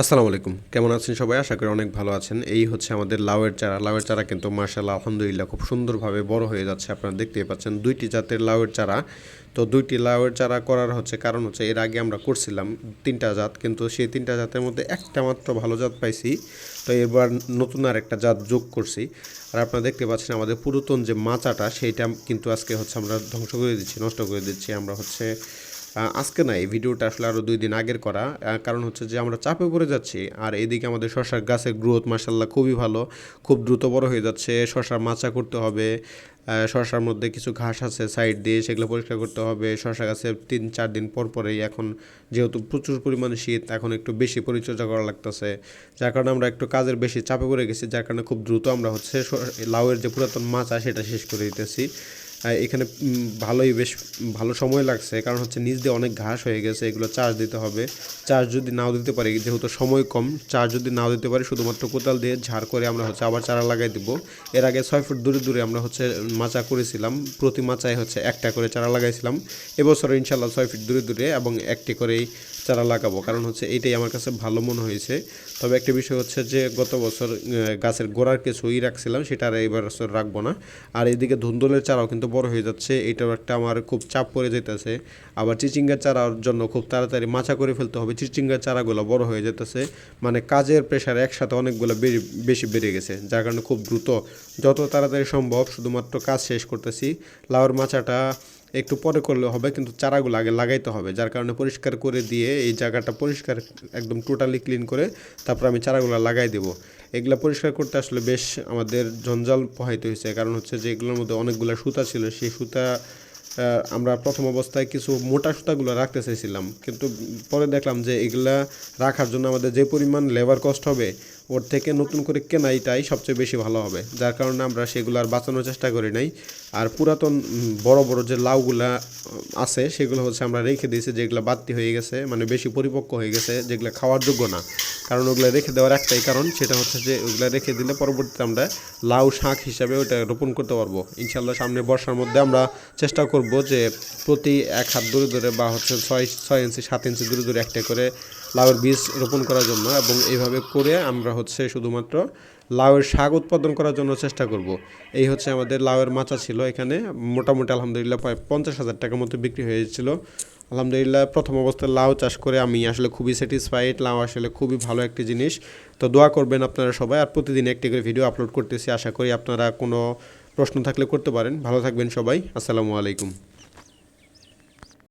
আসসালামু আলাইকুম। কেমন আছেন সবাই? আশা করি অনেক ভালো আছেন। এই হচ্ছে আমাদের লাউয়ের চারা। লাউয়ের চারা কিন্তু মার্শাল্লাহ আলহামদুলিল্লাহ খুব সুন্দরভাবে বড় হয়ে যাচ্ছে। আপনারা দেখতেই পাচ্ছেন দুইটি জাতের লাউয়ের চারা। তো দুইটি লাউয়ের চারা করার হচ্ছে কারণ হচ্ছে এর আগে আমরা করছিলাম তিনটা জাত, কিন্তু সেই তিনটা জাতের মধ্যে একটা মাত্র ভালো জাত পাইছি। তো এবার নতুন আর একটা জাত যোগ করছি। আর আপনারা দেখতে পাচ্ছেন আমাদের পুরাতন যে মাচাটা, সেইটা কিন্তু আজকে হচ্ছে আমরা ধ্বংস করে দিচ্ছি, নষ্ট করে দিচ্ছি। আমরা হচ্ছে আজকে না, এই ভিডিওটা আসলে আরও দুই দিন আগের করা কারণ হচ্ছে যে আমরা চাপে পড়ে যাচ্ছি, আর এদিকে আমাদের শশার গাছের গ্রোথ মাসাল্লাহ খুবই ভালো, খুব দ্রুত বড় হয়ে যাচ্ছে, শশার মাচা করতে হবে শশার মধ্যে কিছু ঘাস আছে সাইড দিয়ে, সেগুলো পরিষ্কার করতে হবে, শশা গাছে তিন চার দিন পর পরেই এখন যেহেতু প্রচুর পরিমাণে শীত, এখন একটু বেশি পরিচর্যা করা লাগতেছে, যার কারণে আমরা একটু কাজের বেশি চাপে পড়ে গেছি, যার কারণে খুব দ্রুত আমরা হচ্ছে লাউয়ের যে পুরাতন মাচা, সেটা শেষ করে দিতেছি। এখানে ভালোই বেশ, ভালো সময় লাগছে। কারণ হচ্ছে নিচ দিয়ে অনেক ঘাস হয়ে গেছে, এগুলো চার্জ দিতে হবে। চার্জ যদি নাও দিতে পারি, যেহেতু সময় কম চার্জ যদি নাও দিতে পারি, শুধুমাত্র কোদাল দিয়ে ঝাড় করে আমরা হচ্ছে আবার চারা লাগাই দিব। এর আগে ছয় ফুট দূরে দূরে আমরা হচ্ছে মাচা করেছিলাম, প্রতি মাচায় হচ্ছে একটা করে চারা লাগাইছিলাম। এবছর ইনশাল্লাহ ছয় ফিট দূরে দূরে এবং একটি করেই চারা লাগাবো। কারণ হচ্ছে এইটাই আমার কাছে ভালো মনে হয়েছে। তবে একটা বিষয় হচ্ছে যে, গত বছর গাছের গোড়ার কিছু ই রাখছিলাম, সেটা আর এইবার বছর রাখব না। আর এইদিকে ধুন্দলের চারাও কিন্তু বড় হয়ে যাচ্ছে। এটাও একটা আমার খুব চাপ পড়ে যেতেছে আবার চিচিঙ্গার চারার জন্য খুব তাড়াতাড়ি মাচা করে ফেলতে হবে। চিচিঙ্গার চারাগুলো বড় হয়ে যেতেছে মানে কাজের প্রেশার একসাথে অনেকগুলো বেশি বেড়ে গেছে। যার কারণে খুব দ্রুত, যত তাড়াতাড়ি সম্ভব, শুধুমাত্র কাজ শেষ করতেছি। লাউর মাচাটা একটু পরে করলে হবে, কিন্তু চারাগুলো আগে লাগাইতে হবে। যার কারণে পরিষ্কার করে দিয়ে এই জায়গাটা পরিষ্কার একদম টোটালি ক্লিন করে তারপর আমি চারাগুলো লাগাই দেবো। এগুলা পরিষ্কার করতে আসলে বেশ আমাদের জঞ্জাল পোহাইতে হয়েছে। কারণ হচ্ছে যে এগুলোর মধ্যে অনেকগুলো সুতা ছিল, সেই সুতা আমরা প্রথম অবস্থায় কিছু মোটা সুতাগুলো রাখতে চাইছিলাম। কিন্তু পরে দেখলাম যে এগুলা রাখার জন্য আমাদের যে পরিমাণ লেবার কস্ট হবে ওর থেকে নতুন করে কেনাইটাই সবচেয়ে বেশি ভালো হবে। যার কারণে আমরা সেগুলো আর বাঁচানোর চেষ্টা করি নাই। আর পুরাতন বড় বড় যে লাউগুলা আছে, সেগুলো হচ্ছে আমরা রেখে দিয়েছি, যেগুলো বাড়তি হয়ে গেছে মানে বেশি পরিপক্ক হয়ে গেছে, যেগুলো খাওয়ার যোগ্য না। কারণ ওগুলো রেখে দেওয়ার একটাই কারণ, সেটা হচ্ছে যে ওগুলো রেখে দিলে পরবর্তীতে আমরা লাউ শাক হিসাবে ওটা রোপণ করতে পারব। ইনশাল্লাহ সামনে বর্ষার মধ্যে আমরা চেষ্টা করব যে প্রতি এক হাত দূরে দূরে বা হচ্ছে ছয় ছয় ইঞ্চি, সাত ইঞ্চি দূরে দূরে একটা করে লাউয়ের বীজ রোপণ করার জন্য এবং এইভাবে করে আমরা হচ্ছে শুধুমাত্র লাউয়ের শাক উৎপাদন করার জন্য চেষ্টা করব। এই হচ্ছে আমাদের লাউয়ের মাচা ছিল এখানে। মোটামুটি আলহামদুলিল্লাহ পঞ্চাশ হাজার টাকার মতো বিক্রি হয়েছিল। আলহামদুলিল্লাহ প্রথম অবস্থায় লাউ চাষ করে আমি আসলে খুবই স্যাটিসফাইড। লাউ আসলে খুবই ভালো একটি জিনিস। তো দোয়া করবেন আপনারা সবাই। আর প্রতিদিন একটি করে ভিডিও আপলোড করতেছি। আশা করি আপনারা কোনো প্রশ্ন থাকলে করতে পারেন। ভালো থাকবেন সবাই। আসসালামু আলাইকুম।